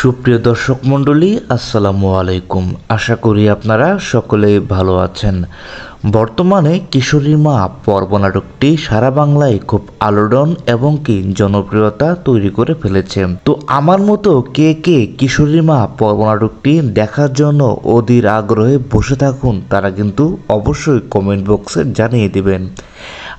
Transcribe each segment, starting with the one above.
সুপ্রিয় দর্শক মণ্ডলী আসসালামু আলাইকুম। আশা করি আপনারা সকলেই ভালো আছেন। বর্তমানে কিশোরী মা পর্ব নাটকটি সারা বাংলায় খুব আলোড়ন এবং কি জনপ্রিয়তা তৈরি করে ফেলেছে। তো আমার মতো কে কে কিশোরী মা পর্ব নাটকটি দেখার জন্য অধীর আগ্রহে বসে থাকুন, তারা কিন্তু অবশ্যই কমেন্ট বক্সে জানিয়ে দিবেন।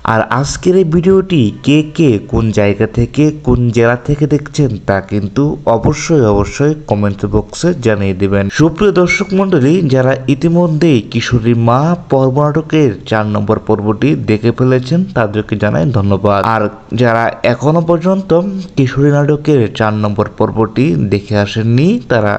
আর আজকের এই ভিডিওটি কে কে কোন জায়গা থেকে, কোন জেলা থেকে দেখছেন তা কিন্তু অবশ্যই অবশ্যই কমেন্ট বক্সে জানিয়ে দিবেন। সুপ্রিয় দর্শক মণ্ডলী, যারা ইতিমধ্যেই কিশোরী মা পর্ব নাটকের চার নম্বর পর্বটি দেখে ফেলেছেন তাদেরকে জানাই ধন্যবাদ। আর যারা এখনও পর্যন্ত কিশোরী নাটকের চার নম্বর পর্বটি দেখে আসেননি, তারা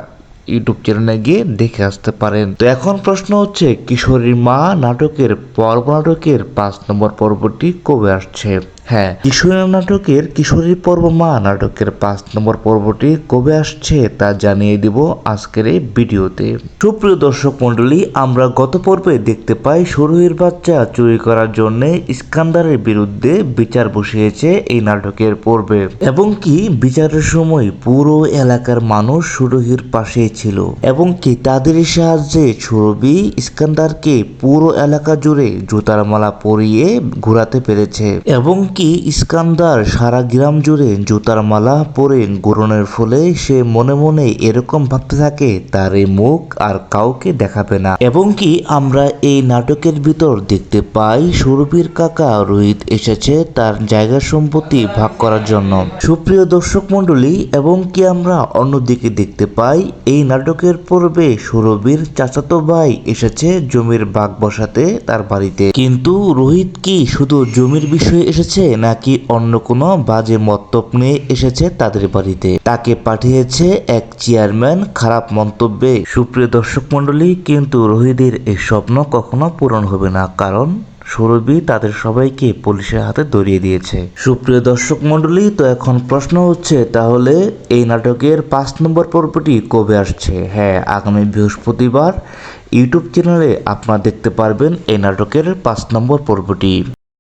ইউটিউব চ্যানেলে গিয়ে দেখে আসতে পারেন। তো এখন প্রশ্ন হচ্ছে, কিশোরীর মা নাটকের পর্ব নাটকের পাঁচ নম্বর পর্বটি কবে আসছে? হ্যাঁ। কিশোরী নাটকের কিশোরী পর্ব মা নাটকের পাঁচ নম্বর পর্বটি কবে আসছে তা জানিয়ে দিব আজকের এই ভিডিওতে। সুপ্রিয় দর্শক মণ্ডলী, আমরা গত পর্বে দেখতে পাই সরুহের বাচ্চা চুরি করার জন্য ইস্কান্দারের বিরুদ্ধে বিচার বসিয়েছে এই নাটকের পর্বে। এবং কি বিচারের সময় পুরো এলাকার মানুষ সুরহির পাশে ছিল। এবং কি তাদের সাহায্যে সুরভি ইস্কান্দারকে পুরো এলাকা জুড়ে জুতার মালা পরিয়ে ঘোরাতে পেরেছে। এবং কি ইস্কান্দার সারা গ্রাম জুড়ে জুতার মালা পরে ঘুরনের ফলে সে মনে মনে এরকম ভাবতে থাকে তার এই মুখ আর কাউকে দেখাবে না। এবং কি আমরা এই নাটকের ভিতর দেখতে পাই, সুরভির কাকা রোহিত এসেছে তার জায়গা সম্পত্তি ভাগ করার জন্য। সুপ্রিয় দর্শক মণ্ডলী, এবং কি আমরা অন্যদিকে দেখতে পাই, এই নাটকের পূর্বে সুরভির চাচাতো ভাই এসেছে জমির ভাগ বসাতে তার বাড়িতে। কিন্তু রোহিত কি শুধু জমির বিষয়ে এসেছে? নাকি অন্য কোনো বাজে মন্তব্য নিয়ে এসেছে তাদের বাড়িতে? তাকে পাঠিয়েছে এক চেয়ারম্যান খারাপ মন্তব্যে। সুপ্রিয় দর্শক মণ্ডলী, কিন্তু রোহিতের এই স্বপ্ন কখনো পূরণ হবে না, কারণ সৌরভী তাদের সবাইকে পুলিশের হাতে ধরিয়ে দিয়েছে। সুপ্রিয় দর্শক মণ্ডলী, তো এখন প্রশ্ন হচ্ছে, তাহলে এই নাটকের পাঁচ নম্বর পর্বটি কবে আসছে? হ্যাঁ আগামী বৃহস্পতিবার ইউটিউব চ্যানেলে আপনারা দেখতে পারবেন এই নাটকের পাঁচ নম্বর পর্বটি।